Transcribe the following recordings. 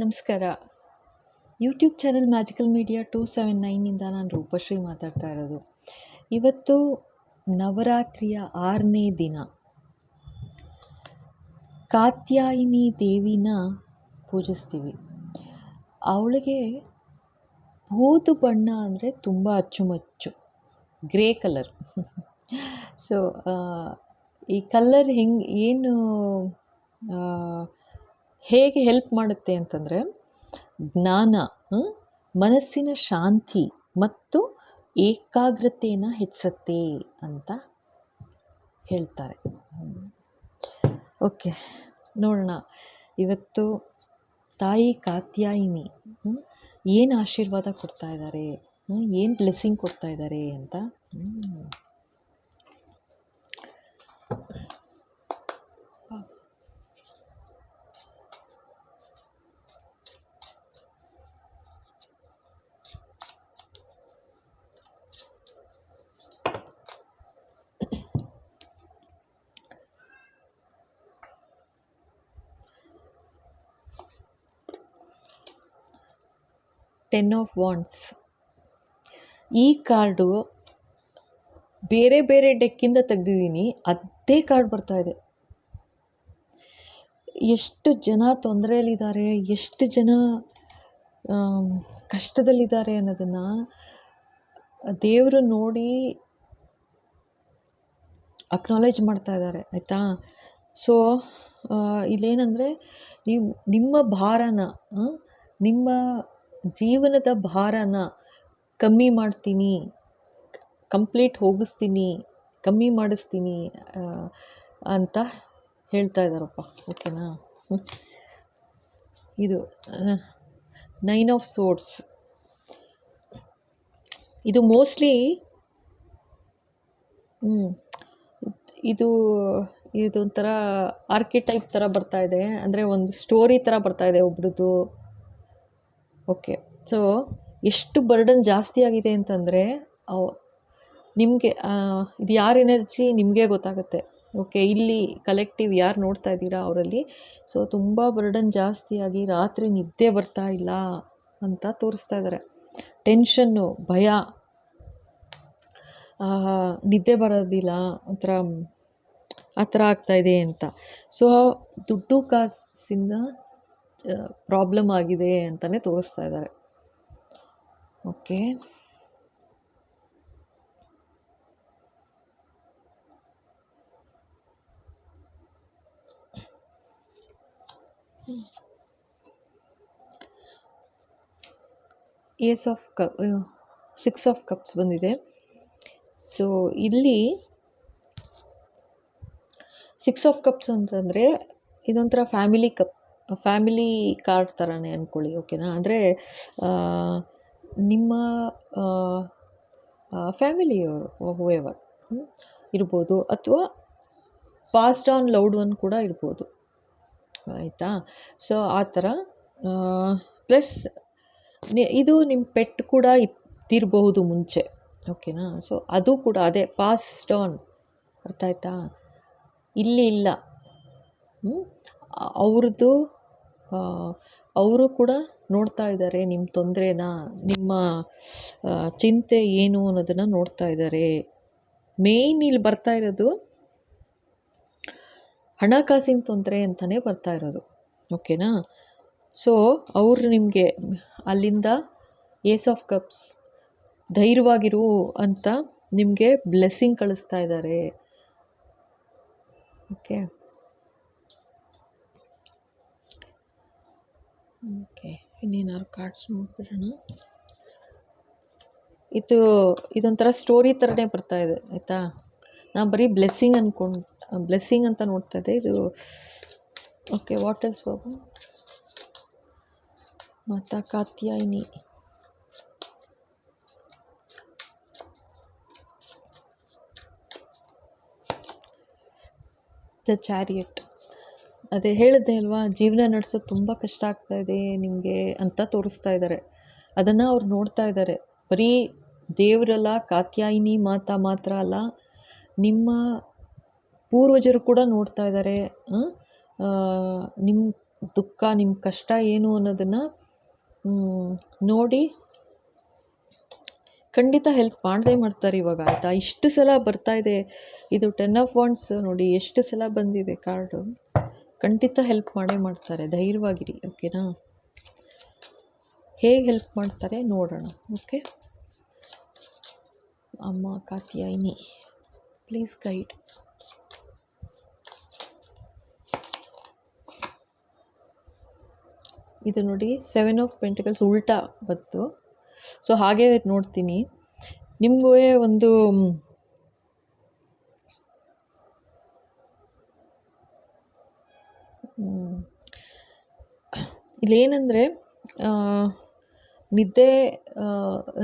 ನಮಸ್ಕಾರ. YouTube channel magical media two seven ನೈನಿಂದ ನಾನು ರೂಪಶ್ರೀ ಮಾತಾಡ್ತಾ ಇರೋದು. ಇವತ್ತು ನವರಾತ್ರಿಯ ಆರನೇ ದಿನ. ಕಾತ್ಯಾಯಿನಿ ದೇವಿನ ಪೂಜಿಸ್ತೀವಿ. ಅವಳಿಗೆ ಬೂದು ಬಣ್ಣ ಅಂದರೆ ತುಂಬ ಅಚ್ಚುಮಚ್ಚು ಗ್ರೇ ಕಲರ್ ಸೊ ಈ ಕಲ್ಲರ್ ಹೆಂಗೆ, ಏನು ಹೇಗೆ ಹೆಲ್ಪ್ ಮಾಡುತ್ತೆ ಅಂತಂದರೆ, ಜ್ಞಾನ ಮನಸ್ಸಿನ ಶಾಂತಿ ಮತ್ತು ಏಕಾಗ್ರತೆಯನ್ನು ಹೆಚ್ಚಿಸುತ್ತೆ ಅಂತ ಹೇಳ್ತಾರೆ. ಓಕೆ, ನೋಡೋಣ. ಇವತ್ತು ತಾಯಿ ಕಾತ್ಯಾಯಿನಿ ಏನು ಆಶೀರ್ವಾದ ಕೊಡ್ತಾ ಇದ್ದಾರೆ ಏನು ಬ್ಲೆಸ್ಸಿಂಗ್ ಕೊಡ್ತಾ ಇದ್ದಾರೆ ಅಂತ ಟೆನ್ ಆಫ್ ವಾಂಡ್ಸ್ ಈ ಕಾರ್ಡು ಬೇರೆ ಬೇರೆ ಡೆಕ್ಕಿಂದ ತೆಗ್ದಿದ್ದೀನಿ, ಅದೇ ಕಾರ್ಡ್ ಬರ್ತಾ ಇದೆ. ಎಷ್ಟು ಜನ ತೊಂದರೆಯಲ್ಲಿದ್ದಾರೆ, ಎಷ್ಟು ಜನ ಕಷ್ಟದಲ್ಲಿದ್ದಾರೆ ಅನ್ನೋದನ್ನು ದೇವರು ನೋಡಿ ಅಕ್ನಾಲೇಜ್ ಮಾಡ್ತಾ ಇದ್ದಾರೆ, ಆಯಿತಾ? ಸೊ ಇಲ್ಲೇನಂದರೆ, ನೀವು ನಿಮ್ಮ ಭಾರನ ನಿಮ್ಮ ಜೀವನದ ಭಾರನ ಕಮ್ಮಿ ಮಾಡ್ತೀನಿ ಕಂಪ್ಲೀಟ್ ಹೋಗಿಸ್ತೀನಿ, ಕಮ್ಮಿ ಮಾಡಿಸ್ತೀನಿ ಅಂತ ಹೇಳ್ತಾ ಇದ್ದಾರಪ್ಪ. ಓಕೆನಾ? ಇದು ನೈನ್ ಆಫ್ ಸೋರ್ಟ್ಸ್ ಇದು ಮೋಸ್ಟ್ಲಿ ಇದು, ಇದೊಂಥರ ಆರ್ಕಿಟೈಪ್ ಥರ ಬರ್ತಾ ಇದೆ. ಅಂದರೆ ಒಂದು ಸ್ಟೋರಿ ಥರ ಬರ್ತಾ ಇದೆ ಒಬ್ರದ್ದು. ಓಕೆ. ಸೊ ಎಷ್ಟು ಬರ್ಡನ್ ಜಾಸ್ತಿ ಆಗಿದೆ ಅಂತಂದರೆ ನಿಮಗೆ ಇದು ಯಾರ ಎನರ್ಜಿ ನಿಮಗೆ ಗೊತ್ತಾಗುತ್ತೆ. ಓಕೆ ಇಲ್ಲಿ ಕಲೆಕ್ಟಿವ್ ಯಾರು ನೋಡ್ತಾ ಇದ್ದೀರಾ ಅವರಲ್ಲಿ? ಸೊ ತುಂಬ ಬರ್ಡನ್ ಜಾಸ್ತಿಯಾಗಿ ರಾತ್ರಿ ನಿದ್ದೆ ಬರ್ತಾ ಇಲ್ಲ ಅಂತ ತೋರಿಸ್ತಾ ಇದ್ದಾರೆ ಟೆನ್ಷನ್ನು ಭಯ ನಿದ್ದೆ ಬರೋದಿಲ್ಲ, ಒಂಥರ ಆ ಥರ ಆಗ್ತಾಯಿದೆ ಅಂತ. ಸೊ ದುಡ್ಡು ಕಾಸಿಂದ ಪ್ರಾಬ್ಲಮ್ ಆಗಿದೆ ಅಂತಲೇ ತೋರಿಸ್ತಾ ಇದ್ದಾರೆ. Okay ace of cup six of cups ಬಂದಿದೆ. ಸೊ ಇಲ್ಲಿ ಸಿಕ್ಸ್ ಆಫ್ ಕಪ್ಸ್ ಅಂತಂದರೆ ಇದೊಂಥರ ಫ್ಯಾಮಿಲಿ ಕಪ್ ಫ್ಯಾಮಿಲಿ ಕಾರ್ಡ್ ಥರನೇ ಅಂದ್ಕೊಳ್ಳಿ ಓಕೆನಾ? ಅಂದರೆ ನಿಮ್ಮ ಫ್ಯಾಮಿಲಿಯವರು ಹೂವೆವರ್ ಇರ್ಬೋದು, ಅಥವಾ ಪಾಸ್ಡ್ ಆನ್ ಲೌಡ್ ಒನ್ ಕೂಡ ಇರ್ಬೋದು, ಆಯಿತಾ? ಸೊ ಆ ಥರ ಪ್ಲಸ್ ಇದು ನಿಮ್ಮ ಪೆಟ್ ಕೂಡ ಇದ್ದಿರಬಹುದು ಮುಂಚೆ, ಓಕೆನಾ? ಸೊ ಅದು ಕೂಡ ಅದೇ ಫಾಸ್ಟ್ ಆನ್ ಅರ್ಥ ಆಯ್ತಾ? ಇಲ್ಲಿ ಇಲ್ಲ ಅವ್ರದ್ದು ಅವರು ಕೂಡ ನೋಡ್ತಾ ಇದ್ದಾರೆ ನಿಮ್ಮ ತೊಂದರೆನ, ನಿಮ್ಮ ಚಿಂತೆ ಏನು ಅನ್ನೋದನ್ನು ನೋಡ್ತಾ ಇದ್ದಾರೆ. ಮೇಯ್ನ್ ಇಲ್ಲಿ ಬರ್ತಾ ಇರೋದು ಹಣಕಾಸಿನ ತೊಂದರೆ ಅಂತಲೇ ಬರ್ತಾ ಇರೋದು. ಓಕೆನಾ ಸೊ ಅವರು ನಿಮಗೆ ಅಲ್ಲಿಂದ ಏಸ್ ಆಫ್ ಕಪ್ಸ್ ಧೈರ್ಯವಾಗಿರು ಅಂತ ನಿಮಗೆ ಬ್ಲೆಸ್ಸಿಂಗ್ ಕಳಿಸ್ತಾ ಇದ್ದಾರೆ. ಓಕೆ ಓಕೆ, ಇನ್ನೇನಾದ್ರು ಕಾರ್ಡ್ಸ್ ನೋಡ್ಬಿಡೋಣ. ಇದು, ಇದೊಂಥರ ಸ್ಟೋರಿ ಥರನೇ ಬರ್ತಾ ಇದೆ, ಆಯಿತಾ? ನಾನು ಬರೀ ಬ್ಲೆಸ್ಸಿಂಗ್ ಅಂದ್ಕೊಂಡು ಬ್ಲೆಸ್ಸಿಂಗ್ ಅಂತ ನೋಡ್ತಾ ಇದೆ ಇದು, okay what else Babu? Mata Katyayini. The chariot ಅದೇ ಹೇಳಿದೆ ಅಲ್ವಾ, ಜೀವನ ನಡೆಸೋದು ತುಂಬ ಕಷ್ಟ ಆಗ್ತಾ ಇದೆ, ನಿಮಗೆ ಅಂತ ತೋರಿಸ್ತಾ ಇದ್ದಾರೆ ಅದನ್ನು ಅವ್ರು ನೋಡ್ತಾ ಇದ್ದಾರೆ ಬರೀ ದೇವರಲ್ಲ, ಕಾತ್ಯಾಯಿನಿ ಮಾತಾ ಮಾತ್ರ ಅಲ್ಲ, ನಿಮ್ಮ ಪೂರ್ವಜರು ಕೂಡ ನೋಡ್ತಾ ಇದ್ದಾರೆ ನಿಮ್ಮ ದುಃಖ ನಿಮ್ಮ ಕಷ್ಟ ಏನು ಅನ್ನೋದನ್ನು ನೋಡಿ ಖಂಡಿತ ಹೆಲ್ಪ್ ಮಾಡದೇ ಮಾಡ್ತಾರೆ ಇವಾಗ, ಆಯಿತಾ? ಇಷ್ಟು ಸಲ ಬರ್ತಾ ಇದೆ, ಇದು ಟೆನ್ ಆಫ್ ವಾಂಡ್ಸ್ ನೋಡಿ, ಎಷ್ಟು ಸಲ ಬಂದಿದೆ ಕಾರ್ಡು ಖಂಡಿತ ಹೆಲ್ಪ್ ಮಾಡೇ ಮಾಡ್ತಾರೆ, ಧೈರ್ಯವಾಗಿರಿ ಓಕೆನಾ ಹೇಗೆ ಹೆಲ್ಪ್ ಮಾಡ್ತಾರೆ ನೋಡೋಣ ಓಕೆ ಅಮ್ಮ ಕಾತಿಯಾಯಿನಿ ಪ್ಲೀಸ್ ಗೈಡ್ ಇದು ನೋಡಿ ಸೆವೆನ್ ಆಫ್ ಪೆಂಟಿಕಲ್ಸ್ ಉಲ್ಟಾ ಬಂತು. ಸೊ ಹಾಗೆ ನೋಡ್ತೀನಿ. ನಿಮಗೂ ಒಂದು ಇಲ್ಲೇನಂದರೆ ನಿದ್ದೆ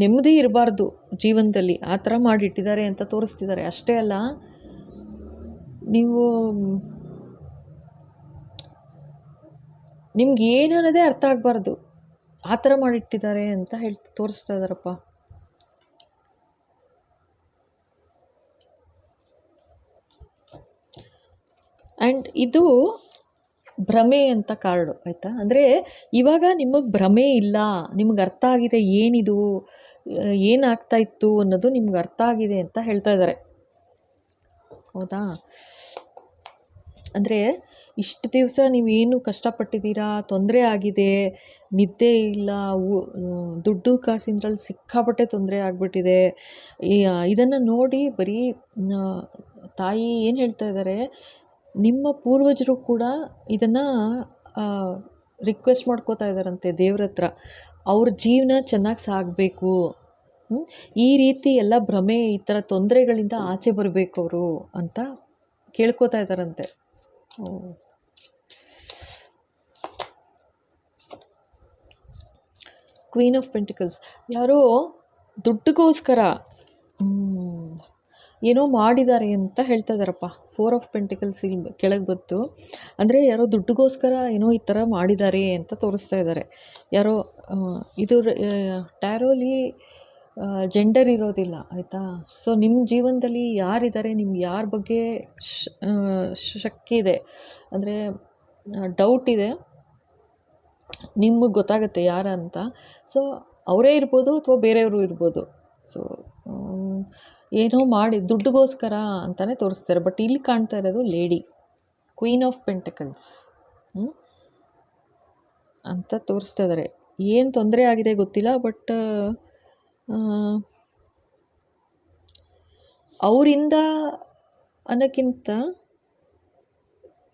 ನೆಮ್ಮದಿ ಇರಬಾರ್ದು ಜೀವನದಲ್ಲಿ. ಆ ಥರ ಮಾಡಿಟ್ಟಿದ್ದಾರೆ ಅಂತ ತೋರಿಸ್ತಿದ್ದಾರೆ. ಅಷ್ಟೇ ಅಲ್ಲ, ನೀವು, ನಿಮ್ಗೆ ಏನು ಅನ್ನೋದೇ ಅರ್ಥ ಆಗಬಾರ್ದು. ಆ ಥರ ಮಾಡಿಟ್ಟಿದ್ದಾರೆ ಅಂತ ಹೇಳಿ, ತೋರಿಸ್ತಾ ಇದ್ದಾರಪ್ಪ. ಆ್ಯಂಡ್ ಇದು ಭ್ರಮೆ ಅಂತ ಕಾರ್ಡು ಆಯಿತಾ? ಅಂದರೆ ಇವಾಗ ನಿಮಗೆ ಭ್ರಮೆ ಇಲ್ಲ, ನಿಮ್ಗೆ ಅರ್ಥ ಆಗಿದೆ ಏನಿದು ಏನಾಗ್ತಾ ಇತ್ತು ಅನ್ನೋದು ನಿಮ್ಗೆ ಅರ್ಥ ಆಗಿದೆ ಅಂತ ಹೇಳ್ತಾ ಇದ್ದಾರೆ. ಹೌದಾ? ಅಂದರೆ ಇಷ್ಟು ದಿವಸ ನೀವೇನು ಕಷ್ಟಪಟ್ಟಿದ್ದೀರಾ, ತೊಂದರೆ ಆಗಿದೆ, ನಿದ್ದೆ ಇಲ್ಲ ದುಡ್ಡು ಕಾಸಿಂದ್ರಲ್ಲಿ ಸಿಕ್ಕಾಪಟ್ಟೆ ತೊಂದರೆ ಆಗಿಬಿಟ್ಟಿದೆ. ಇದನ್ನು ನೋಡಿ ಬರೀ ತಾಯಿ ಏನು ಹೇಳ್ತಾ ಇದ್ದಾರೆ ನಿಮ್ಮ ಪೂರ್ವಜರು ಕೂಡ ಇದನ್ನು ರಿಕ್ವೆಸ್ಟ್ ಮಾಡ್ಕೋತಾ ಇದ್ದಾರಂತೆ ದೇವ್ರ ಹತ್ರ. ಅವ್ರ ಜೀವನ ಚೆನ್ನಾಗಿ ಸಾಗಬೇಕು. ಈ ರೀತಿ ಎಲ್ಲ ಭ್ರಮೆ, ಈ ಥರ ತೊಂದರೆಗಳಿಂದ ಆಚೆ ಬರಬೇಕು ಅವರು ಅಂತ ಕೇಳ್ಕೊತಾ ಇದ್ದಾರಂತೆ. ಕ್ವೀನ್ ಆಫ್ ಪೆಂಟಿಕಲ್ಸ್ ಯಾರೋ ದುಡ್ಡಿಗೋಸ್ಕರ ಏನೋ ಮಾಡಿದ್ದಾರೆ ಅಂತ ಹೇಳ್ತಾ ಇದ್ದಾರಪ್ಪ. ಫೋರ್ ಆಫ್ ಪೆಂಟಿಕಲ್ಸ್ ಇಲ್ಲಿ ಕೆಳಗೆ ಬಂತು. ಅಂದರೆ ಯಾರೋ ದುಡ್ಡಿಗೋಸ್ಕರ ಏನೋ ಈ ಥರ ಮಾಡಿದ್ದಾರೆ ಅಂತ ತೋರಿಸ್ತಾ ಇದ್ದಾರೆ. ಯಾರೋ ಇದು ಟ್ಯಾರೋಲಿ ಜೆಂಡರ್ ಇರೋದಿಲ್ಲ ಆಯಿತಾ? ಸೊ ನಿಮ್ಮ ಜೀವನದಲ್ಲಿ ಯಾರಿದ್ದಾರೆ ನಿಮ್ಗೆ ಯಾರ ಬಗ್ಗೆ ಶ- ಆ, ಇದೆ? ಅಂದರೆ ಡೌಟ್ ಇದೆ. ನಿಮಗೆ ಗೊತ್ತಾಗುತ್ತೆ ಯಾರ ಅಂತ. ಸೊ ಅವರೇ ಇರ್ಬೋದು ಅಥವಾ ಬೇರೆಯವರು ಇರ್ಬೋದು? ಸೊ ಏನೋ ಮಾಡಿ ದುಡ್ಡಿಗೋಸ್ಕರ ಅಂತಲೇ ತೋರಿಸ್ತಾರೆ. ಬಟ್ ಇಲ್ಲಿ ಕಾಣ್ತಾ ಇರೋದು ಲೇಡಿ ಕ್ವೀನ್ ಆಫ್ ಪೆಂಟಕಲ್ಸ್ ಅಂತ ತೋರಿಸ್ತಾ ಇದ್ದಾರೆ ಏನು ತೊಂದರೆ ಆಗಿದೆ ಗೊತ್ತಿಲ್ಲ ಬಟ್ ಅವರಿಂದ ಅನ್ನೋಕ್ಕಿಂತ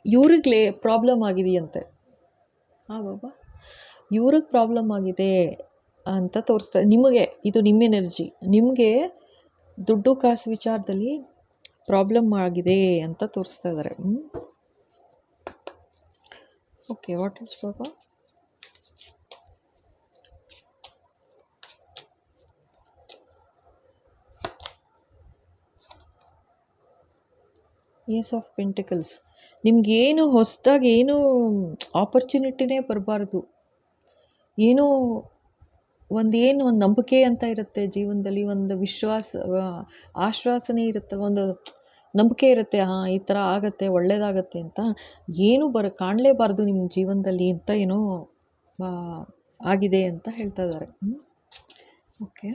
ಇವ್ರಿಗೆ ಪ್ರಾಬ್ಲಮ್ ಆಗಿದೆಯಂತೆ. ಹಾಂ ಬಾಬಾ. ಇವ್ರಿಗೆ ಪ್ರಾಬ್ಲಮ್ ಆಗಿದೆ ಅಂತ ತೋರಿಸ್ತಾ, ನಿಮಗೆ, ಇದು ನಿಮ್ಮ ಎನರ್ಜಿ ನಿಮಗೆ ದುಡ್ಡು ಕಾಸು ವಿಚಾರದಲ್ಲಿ ಪ್ರಾಬ್ಲಮ್ ಆಗಿದೆ ಅಂತ ತೋರಿಸ್ತಾ ಇದ್ದಾರೆ okay what is Baba ace of pentacles ನಿಮಗೇನು ಹೊಸದಾಗಿ ಏನು ಆಪರ್ಚುನಿಟಿನೇ ಬರಬಾರ್ದು. ಏನೋ ಒಂದೇನು ಒಂದು ನಂಬಿಕೆ ಅಂತ ಇರುತ್ತೆ ಜೀವನದಲ್ಲಿ, ಒಂದು ವಿಶ್ವಾಸ ಆಶ್ವಾಸನೆ ಇರುತ್ತೆ, ಒಂದು ನಂಬಿಕೆ ಇರುತ್ತೆ, ಹಾಂ, ಈ ಥರ ಆಗುತ್ತೆ, ಒಳ್ಳೇದಾಗತ್ತೆ ಅಂತ ಏನೂ ಬರ, ಕಾಣಲೇಬಾರ್ದು ನಿಮ್ಮ ಜೀವನದಲ್ಲಿ ಅಂತ ಏನೋ ಆಗಿದೆ ಅಂತ ಹೇಳ್ತಾ ಇದ್ದಾರೆ. ಓಕೆ.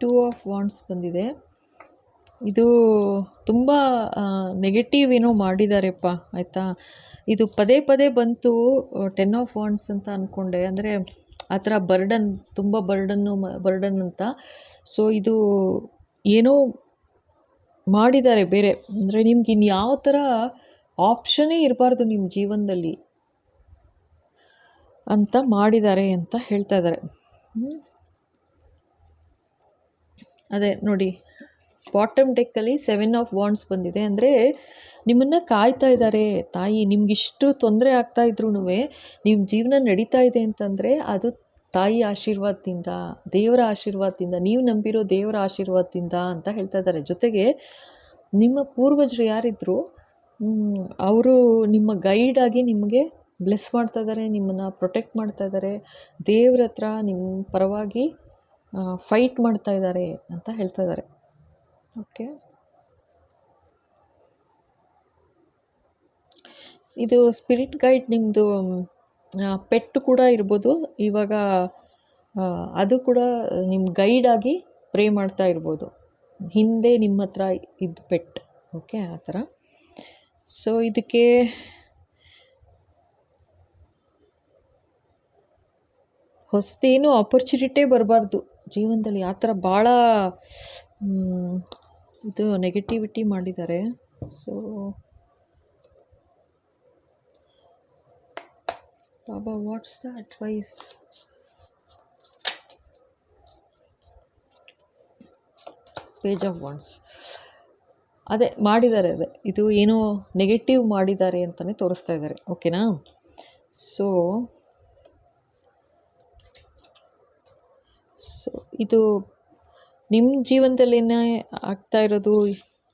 ಟೂ ಆಫ್ ವಾಂಡ್ಸ್ ಬಂದಿದೆ. ಇದು ತುಂಬ ನೆಗೆಟಿವ್ ಏನೋ ಮಾಡಿದ್ದಾರೆಪ್ಪ ಆಯಿತಾ? ಇದು ಪದೇ ಪದೇ ಬಂತು ಟೆನ್ ಆಫ್ ವಾಂಡ್ಸ್ ಅಂತ ಅಂದ್ಕೊಂಡೆ ಅಂದರೆ ಆ ಥರ ಬರ್ಡನ್ ತುಂಬ ಬರ್ಡನ್ನು ಬರ್ಡನ್ ಅಂತ. ಸೊ ಇದು ಏನೋ ಮಾಡಿದ್ದಾರೆ ಬೇರೆ. ಅಂದರೆ ನಿಮ್ಗೆ ಇನ್ನು ಯಾವ ಥರ ಆಪ್ಷನೇ ಇರಬಾರ್ದು ನಿಮ್ಮ ಜೀವನದಲ್ಲಿ ಅಂತ ಮಾಡಿದ್ದಾರೆ ಅಂತ ಹೇಳ್ತಾ ಇದ್ದಾರೆ. ಅದೇ ನೋಡಿ ಬಾಟಮ್ ಡೆಕ್ಕಲ್ಲಿ ಸೆವೆನ್ ಆಫ್ ವಾಂಡ್ಸ್ ಬಂದಿದೆ. ಅಂದರೆ ನಿಮ್ಮನ್ನು ಕಾಯ್ತಾ ಇದ್ದಾರೆ ತಾಯಿ, ನಿಮಗಿಷ್ಟು ತೊಂದರೆ ಆಗ್ತಾ ಇದ್ರೂ ನಿಮ್ಮ ಜೀವನ ನಡೀತಾ ಇದೆ ಅಂತಂದರೆ ಅದು ತಾಯಿ ಆಶೀರ್ವಾದದಿಂದ, ದೇವರ ಆಶೀರ್ವಾದದಿಂದ, ನೀವು ನಂಬಿರೋ ದೇವರ ಆಶೀರ್ವಾದದಿಂದ ಅಂತ ಹೇಳ್ತಾ ಇದ್ದಾರೆ. ಜೊತೆಗೆ ನಿಮ್ಮ ಪೂರ್ವಜರು ಯಾರಿದ್ರು ಅವರು ನಿಮ್ಮ ಗೈಡಾಗಿ ನಿಮಗೆ ಬ್ಲೆಸ್ ಮಾಡ್ತಾ ಇದ್ದಾರೆ, ನಿಮ್ಮನ್ನು ಪ್ರೊಟೆಕ್ಟ್ ಮಾಡ್ತಾ ಇದ್ದಾರೆ, ದೇವ್ರ ಹತ್ರ ನಿಮ್ಮ ಪರವಾಗಿ ಫೈಟ್ ಮಾಡ್ತಾ ಇದ್ದಾರೆ ಅಂತ ಹೇಳ್ತಾ ಇದ್ದಾರೆ. ಓಕೆ. ಇದು ಸ್ಪಿರಿಟ್ ಗೈಡ್ ನಿಮ್ಮದು ಪೆಟ್ಟು ಕೂಡ ಇರ್ಬೋದು. ಇವಾಗ ಅದು ಕೂಡ ನಿಮ್ಮ ಗೈಡಾಗಿ ಪ್ರೇ ಮಾಡ್ತಾ ಇರ್ಬೋದು. ಹಿಂದೆ ನಿಮ್ಮ ಹತ್ರ ಇದ್ದ ಪೆಟ್. ಓಕೆ, ಆ ಥರ. ಸೊ, ಇದಕ್ಕೆ ಹೊಸದೇನು ಆಪರ್ಚುನಿಟೇ ಬರಬಾರ್ದು. ಜೀವನದಲ್ಲಿ ಆ ಥರ ಭಾಳ ಇದು ನೆಗೆಟಿವಿಟಿ ಮಾಡಿದ್ದಾರೆ. So Baba what's the advice page of wands ಅದೇ, ಮಾಡಿದ್ದಾರೆ ಅದೇ. ಇದು ಏನೋ ನೆಗೆಟಿವ್ ಮಾಡಿದ್ದಾರೆ ಅಂತಲೇ ತೋರಿಸ್ತಾ ಇದ್ದಾರೆ. ಓಕೆನಾ ಸೊ ಸೊ ಇದು ನಿಮ್ಮ ಜೀವನದಲ್ಲೇನೇ ಆಗ್ತಾ ಇರೋದು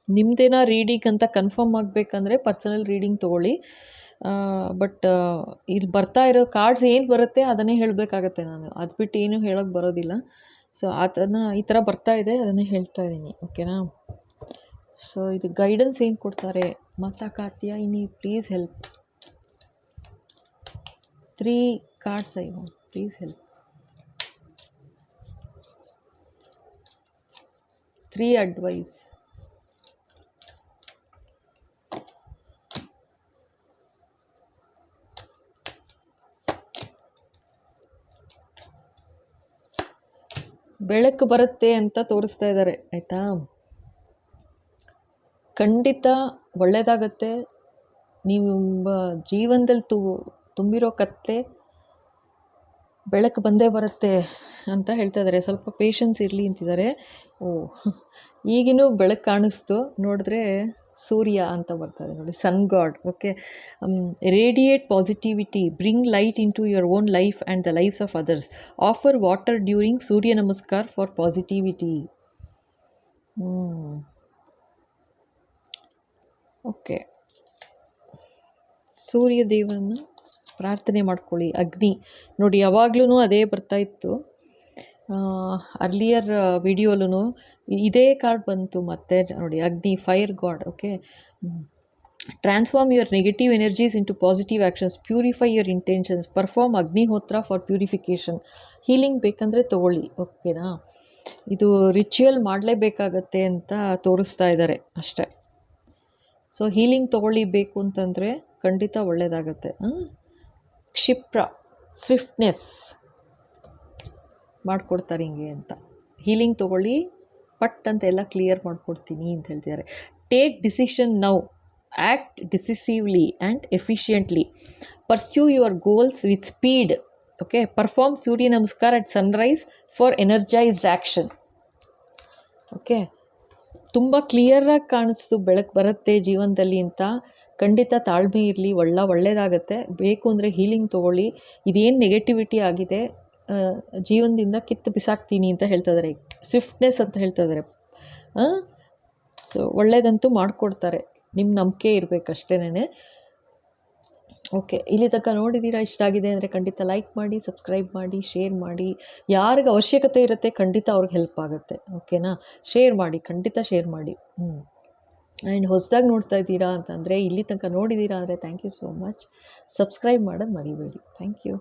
ನಿಮ್ಮದೇನ ರೀಡಿಂಗ್ ಅಂತ ಕನ್ಫರ್ಮ್ ಆಗಬೇಕಂದ್ರೆ ಪರ್ಸನಲ್ ರೀಡಿಂಗ್ ತೊಗೊಳ್ಳಿ. ಬಟ್ ಇಲ್ಲಿ ಬರ್ತಾ ಇರೋ ಕಾರ್ಡ್ಸ್ ಏನು ಬರುತ್ತೆ ಅದನ್ನೇ ಹೇಳಬೇಕಾಗತ್ತೆ ನಾನು. ಅದು ಬಿಟ್ಟು ಏನೂ ಹೇಳೋಕ್ಕೆ ಬರೋದಿಲ್ಲ. ಸೊ ಅದನ್ನು ಈ ಥರ ಬರ್ತಾ ಇದೆ, ಅದನ್ನೇ ಹೇಳ್ತಾ ಇದ್ದೀನಿ. ಓಕೆನಾ ಸೊ ಇದು ಗೈಡೆನ್ಸ್ ಏನು ಕೊಡ್ತಾರೆ? Mata Katyayini please help three cards I please help three advice. ಬೆಳಕು ಬರುತ್ತೆ ಅಂತ ತೋರಿಸ್ತಾ ಇದ್ದಾರೆ, ಆಯಿತಾ? ಖಂಡಿತ ಒಳ್ಳೆಯದಾಗತ್ತೆ ನೀವು ಜೀವನದಲ್ಲಿ ತು, ತುಂಬಿರೋ ಕತ್ತೆ ಬೆಳಕು ಬಂದೇ ಬರುತ್ತೆ ಅಂತ ಹೇಳ್ತಾ ಇದ್ದಾರೆ ಸ್ವಲ್ಪ ಪೇಷನ್ಸ್ ಇರಲಿ ಅಂತಿದ್ದಾರೆ. ಓ, ಈಗಿನೂ ಬೆಳಕು ಕಾಣಿಸ್ತು. ನೋಡಿದ್ರೆ ಸೂರ್ಯ ಅಂತ ಬರ್ತದೆ ನೋಡಿ sun god okay radiate positivity bring light into your own life and the lifes of others offer water during Surya Namaskar for positivity okay ಸೂರ್ಯ ದೇವರನ್ನ ಪ್ರಾರ್ಥನೆ ಮಾಡ್ಕೊಳ್ಳಿ, ಅಗ್ನಿ. ನೋಡಿ ಯಾವಾಗ್ಲೂ ಅದೇ ಬರ್ತಾ ಇತ್ತು. ಅರ್ಲಿಯರ್ ವಿಡಿಯೋಲೂ ಇದೇ ಕಾರ್ಡ್ ಬಂತು ಮತ್ತೆ, ನೋಡಿ, Agni fire god okay transform your negative energies into positive actions purify your intentions perform Agnihotra for purification healing ಬೇಕಂದರೆ ತೊಗೊಳ್ಳಿ ಓಕೆನಾ ಇದು ರಿಚುವಲ್ ಮಾಡಲೇಬೇಕಾಗತ್ತೆ ಅಂತ ತೋರಿಸ್ತಾ ಇದ್ದಾರೆ ಅಷ್ಟೇ. ಸೊ ಹೀಲಿಂಗ್ ತೊಗೊಳ್ಳಿ ಬೇಕು ಅಂತಂದರೆ ಖಂಡಿತ ಒಳ್ಳೆಯದಾಗತ್ತೆ ಕ್ಷಿಪ್ರ ಸ್ವಿಫ್ಟ್ನೆಸ್ ಮಾಡಿಕೊಡ್ತಾರೆ ಹಿಂಗೆ ಅಂತ. ಹೀಲಿಂಗ್ ತೊಗೊಳ್ಳಿ, ಪಟ್ ಅಂತ ಎಲ್ಲ ಕ್ಲಿಯರ್ ಮಾಡಿಕೊಡ್ತೀನಿ ಅಂತ ಹೇಳ್ತಿದ್ದಾರೆ. Take decision now act decisively and efficiently pursue your goals with speed okay perform Surya Namaskar at sunrise for energised action okay ತುಂಬ ಕ್ಲಿಯರಾಗಿ ಕಾಣಿಸ್ತು, ಬೆಳಕು ಬರುತ್ತೆ ಜೀವನದಲ್ಲಿ ಅಂತ. ಖಂಡಿತ ತಾಳ್ಮೆ ಇರಲಿ, ಒಳ್ಳೆ ಒಳ್ಳೆಯದಾಗತ್ತೆ ಬೇಕು ಅಂದರೆ ಹೀಲಿಂಗ್ ತೊಗೊಳ್ಳಿ. ಇದೇನು ನೆಗೆಟಿವಿಟಿ ಆಗಿದೆ ಜೀವನದಿಂದ ಕಿತ್ತು ಬಿಸಾಕ್ತೀನಿ ಅಂತ ಹೇಳ್ತಾ ಇದ್ದಾರೆ ಸ್ವಿಫ್ಟ್ನೆಸ್ ಅಂತ ಹೇಳ್ತಾ ಇದ್ದಾರೆ ಸೊ ಒಳ್ಳೇದಂತೂ ಮಾಡಿಕೊಡ್ತಾರೆ. ನಿಮ್ಮ ನಂಬಿಕೆ ಇರಬೇಕಷ್ಟೇನೆ ಓಕೆ ಇಲ್ಲಿ ತನಕ ನೋಡಿದ್ದೀರಾ ಇಷ್ಟ ಆಗಿದೆ ಅಂದರೆ ಖಂಡಿತ ಲೈಕ್ ಮಾಡಿ ಸಬ್ಸ್ಕ್ರೈಬ್ ಮಾಡಿ ಶೇರ್ ಮಾಡಿ. ಯಾರಿಗೆ ಅವಶ್ಯಕತೆ ಇರುತ್ತೆ ಖಂಡಿತ ಅವ್ರಿಗೆ ಹೆಲ್ಪ್ ಆಗುತ್ತೆ. ಓಕೆನಾ ಶೇರ್ ಮಾಡಿ, ಖಂಡಿತ ಶೇರ್ ಮಾಡಿ. ಹ್ಞೂ ಆ್ಯಂಡ್ ಹೊಸದಾಗಿ ನೋಡ್ತಾ ಇದ್ದೀರಾ ಅಂತಂದರೆ ಇಲ್ಲಿ ತನಕ ನೋಡಿದ್ದೀರಾ ಅಂದರೆ thank you so much subscribe ಮಾಡೋದು ಮರಿಬೇಡಿ. Thank you